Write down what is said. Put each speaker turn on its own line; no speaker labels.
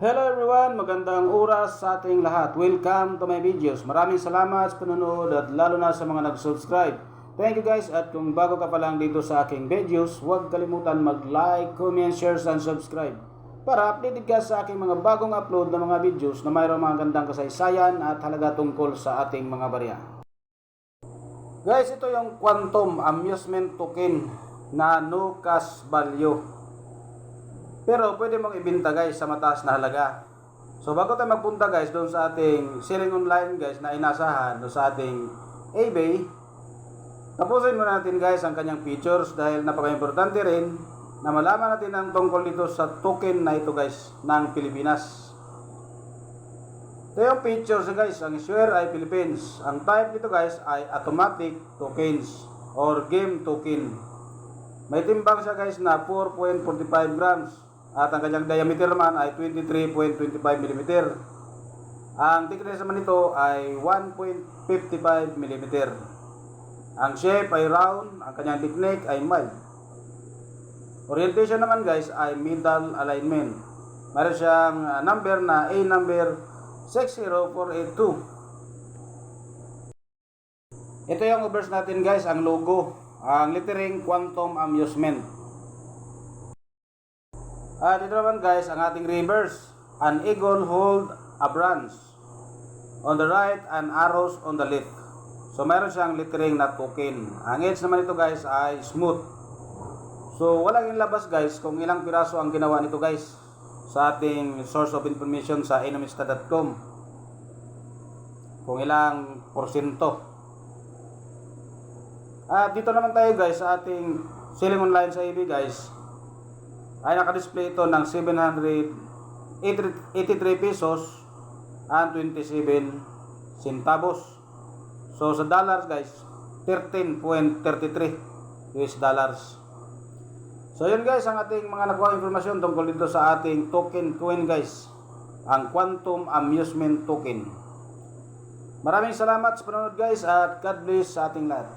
Hello everyone, magandang oras sa ating lahat. Welcome to my videos. Maraming salamat sa panonood at lalo na sa mga nag-subscribe. Thank you guys at kung bago ka pa lang dito sa aking videos, huwag kalimutan mag-like, comment, share, and subscribe para updated ka sa aking mga bagong upload na mga videos na mayroong mga gandang kasaysayan at halaga tungkol sa ating mga barya. Guys, ito yung Quantum Amusement Token na no cash value. Pero pwede mong ibenta guys sa mataas na halaga. So bago tayo magpunta guys doon sa ating selling online guys na inasahan doon sa ating eBay, tapusin muna natin guys ang kanyang features dahil napaka-importante rin na malaman natin ang tungkol dito sa token na ito guys ng Pilipinas. Ito yung features guys, ang issuer ay Philippines. Ang type nito guys ay automatic tokens or game token. May timbang siya guys na 4.45 grams at ang kanyang diameter naman ay 23.25 mm. Ang thickness naman nito ay 1.55 mm. Ang shape ay round, ang kanyang technique ay mild. Orientation naman guys ay middle alignment. Meron siyang uh, number na A number 60482. Ito yung overs natin guys, ang logo, ang lettering Quantum Amusement. At ito naman guys, ang ating reverse. An eagle hold a branch on the right and arrows on the left. So meron siyang lettering na token. Ang edge naman ito guys ay smooth. So walang inlabas guys kung ilang piraso ang ginawa nito guys sa ating source of information sa enomista.com. Kung ilang porsyento. At dito naman tayo guys sa ating selling online sa eBay guys ay naka-display ito ng 783 pesos and 27 centavos. So sa dollars guys, 13.33 US dollars. So yun guys ang ating mga nakuha informasyon tungkol dito sa ating token coin guys. Ang Quantum Amusement Token. Maraming salamat sa panonood guys at God bless sa ating lahat.